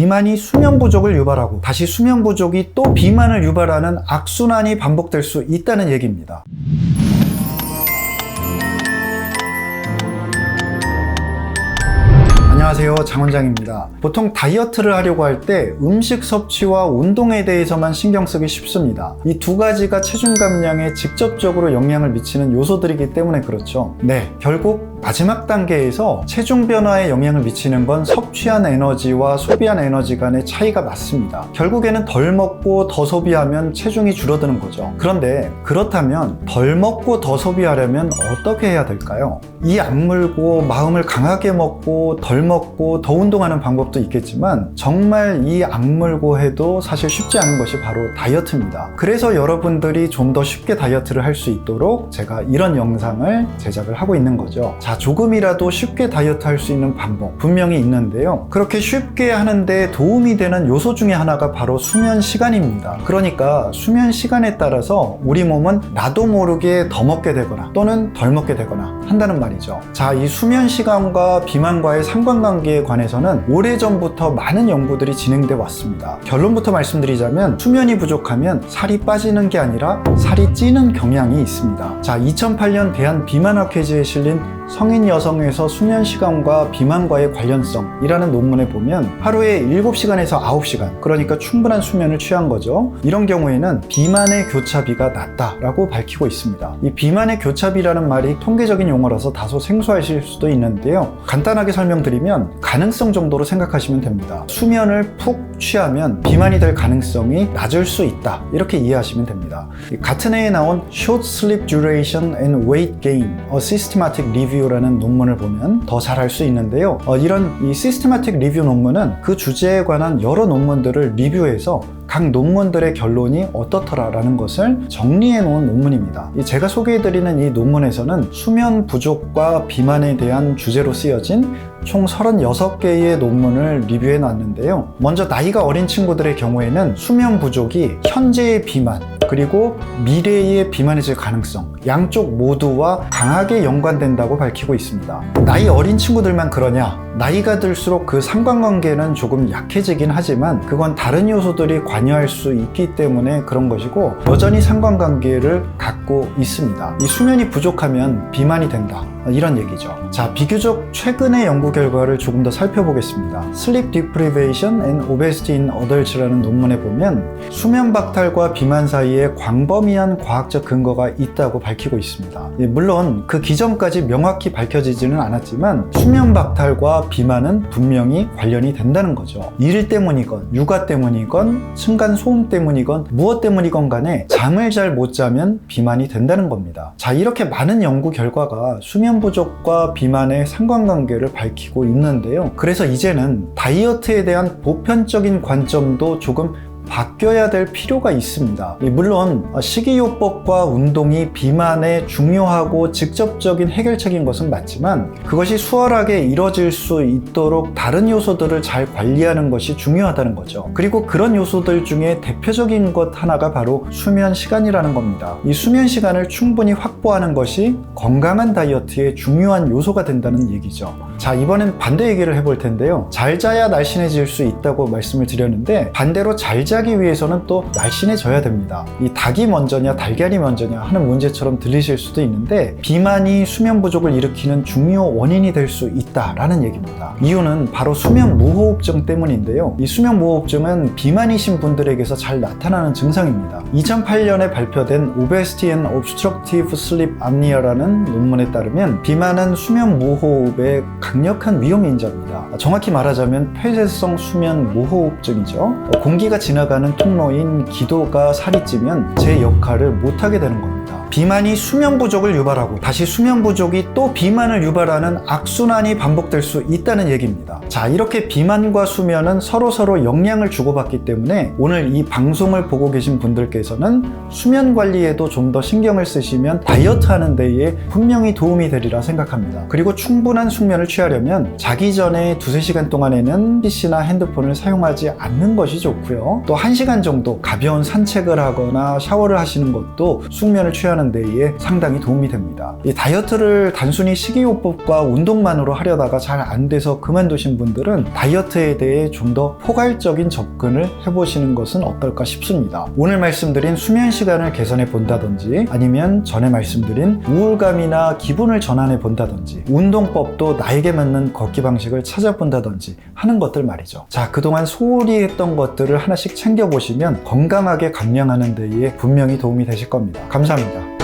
비만이 수면 부족을 유발하고 다시 수면 부족이 또 비만을 유발하는 악순환이 반복될 수 있다는 얘기입니다. 안녕하세요. 장원장입니다. 보통 다이어트를 하려고 할 때 음식 섭취와 운동에 대해서만 신경 쓰기 쉽습니다. 이 두 가지가 체중 감량에 직접적으로 영향을 미치는 요소들이기 때문에 그렇죠. 네, 결국 마지막 단계에서 체중 변화에 영향을 미치는 건 섭취한 에너지와 소비한 에너지 간의 차이가 맞습니다. 결국에는 덜 먹고 더 소비하면 체중이 줄어드는 거죠. 그런데 그렇다면 덜 먹고 더 소비하려면 어떻게 해야 될까요? 이 악물고 마음을 강하게 먹고 덜 먹고 더 운동하는 방법도 있겠지만 정말 이 악물고 해도 사실 쉽지 않은 것이 바로 다이어트입니다. 그래서 여러분들이 좀 더 쉽게 다이어트를 할 수 있도록 제가 이런 영상을 제작을 하고 있는 거죠. 자, 조금이라도 쉽게 다이어트 할 수 있는 방법 분명히 있는데요. 그렇게 쉽게 하는데 도움이 되는 요소 중에 하나가 바로 수면 시간입니다. 그러니까 수면 시간에 따라서 우리 몸은 나도 모르게 더 먹게 되거나 또는 덜 먹게 되거나 한다는 말이죠. 자, 이 수면 시간과 비만과의 상관관계에 관해서는 오래전부터 많은 연구들이 진행돼 왔습니다. 결론부터 말씀드리자면 수면이 부족하면 살이 빠지는 게 아니라 살이 찌는 경향이 있습니다. 자, 2008년 대한 비만학회지에 실린 성인 여성에서 수면 시간과 비만과의 관련성이라는 논문에 보면 하루에 7시간에서 9시간, 그러니까 충분한 수면을 취한 거죠. 이런 경우에는 비만의 교차비가 낮다라고 밝히고 있습니다. 이 비만의 교차비라는 말이 통계적인 용어라서 다소 생소하실 수도 있는데요. 간단하게 설명드리면 가능성 정도로 생각하시면 됩니다. 수면을 푹 취하면 비만이 될 가능성이 낮을 수 있다. 이렇게 이해하시면 됩니다. 이 같은 해에 나온 Short Sleep Duration and Weight Gain, A Systematic Review 라는 논문을 보면 더잘알수 있는데요. 어, 이런 이 Systematic Review 논문은 그 주제에 관한 여러 논문들을 리뷰해서 각 논문들의 결론이 어떻더라라는 것을 정리해 놓은 논문입니다. 이 제가 소개해 드리는 이 논문에서는 수면 부족과 비만에 대한 주제로 쓰여진 총 36개의 논문을 리뷰해 놨는데요. 먼저 나이가 어린 친구들의 경우에는 수면 부족이 현재의 비만, 그리고 미래의 비만해질 가능성 양쪽 모두와 강하게 연관된다고 밝히고 있습니다. 나이 어린 친구들만 그러냐? 나이가 들수록 그 상관관계는 조금 약해지긴 하지만 그건 다른 요소들이 관여할 수 있기 때문에 그런 것이고 여전히 상관관계를 갖고 있습니다. 이 수면이 부족하면 비만이 된다. 이런 얘기죠. 자, 비교적 최근의 연구 결과를 조금 더 살펴보겠습니다. Sleep Deprivation and Obesity in Adults라는 논문에 보면 수면 박탈과 비만 사이 에 광범위한 과학적 근거가 있다고 밝히고 있습니다. 예, 물론 그 기전까지 명확히 밝혀지지는 않았지만 수면 박탈과 비만은 분명히 관련이 된다는 거죠. 일 때문이건 육아 때문이건 층간 소음 때문이건 무엇 때문이건 간에 잠을 잘 못 자면 비만이 된다는 겁니다. 자, 이렇게 많은 연구 결과가 수면 부족과 비만의 상관관계를 밝히고 있는데요. 그래서 이제는 다이어트에 대한 보편적인 관점도 조금 바뀌어야 될 필요가 있습니다. 물론 식이요법과 운동이 비만에 중요하고 직접적인 해결책인 것은 맞지만 그것이 수월하게 이뤄질 수 있도록 다른 요소들을 잘 관리하는 것이 중요하다는 거죠. 그리고 그런 요소들 중에 대표적인 것 하나가 바로 수면 시간이라는 겁니다. 이 수면 시간을 충분히 확보하는 것이 건강한 다이어트의 중요한 요소가 된다는 얘기죠. 자, 이번엔 반대 얘기를 해볼 텐데요. 잘 자야 날씬해질 수 있다고 말씀을 드렸는데 반대로 잘 자기 위해서는 또 날씬해져야 됩니다. 이 닭이 먼저냐 달걀이 먼저냐 하는 문제처럼 들리실 수도 있는데 비만이 수면 부족을 일으키는 중요 원인이 될 수 있다라는 얘기입니다. 이유는 바로 수면 무호흡증 때문인데요. 이 수면 무호흡증은 비만이신 분들에게서 잘 나타나는 증상입니다. 2008년에 발표된 Obesity and Obstructive Sleep Apnea라는 논문에 따르면 비만은 수면 무호흡의 강력한 위험 인자입니다. 정확히 말하자면 폐쇄성 수면 무호흡증이죠. 공기가 지나 가는 통로인 기도가 살이 찌면 제 역할을 못하게 되는 겁니다. 비만이 수면 부족을 유발하고 다시 수면 부족이 또 비만을 유발하는 악순환이 반복될 수 있다는 얘기입니다. 자, 이렇게 비만과 수면은 서로 서로 영향을 주고받기 때문에 오늘 이 방송을 보고 계신 분들께서는 수면 관리에도 좀 더 신경을 쓰시면 다이어트 하는 데에 분명히 도움이 되리라 생각합니다. 그리고 충분한 숙면을 취하려면 자기 전에 두세 시간 동안에는 PC나 핸드폰을 사용하지 않는 것이 좋고요. 또 1시간 정도 가벼운 산책을 하거나 샤워를 하시는 것도 숙면을 취하는 하는 데에 상당히 도움이 됩니다. 이 다이어트를 단순히 식이요법과 운동만으로 하려다가 잘 안 돼서 그만두신 분들은 다이어트에 대해 좀 더 포괄적인 접근을 해보시는 것은 어떨까 싶습니다. 오늘 말씀드린 수면 시간을 개선해 본다든지 아니면 전에 말씀드린 우울감이나 기분을 전환해 본다든지 운동법도 나에게 맞는 걷기 방식을 찾아본다든지 하는 것들 말이죠. 자, 그동안 소홀히 했던 것들을 하나씩 챙겨보시면 건강하게 감량하는 데에 분명히 도움이 되실 겁니다. 감사합니다.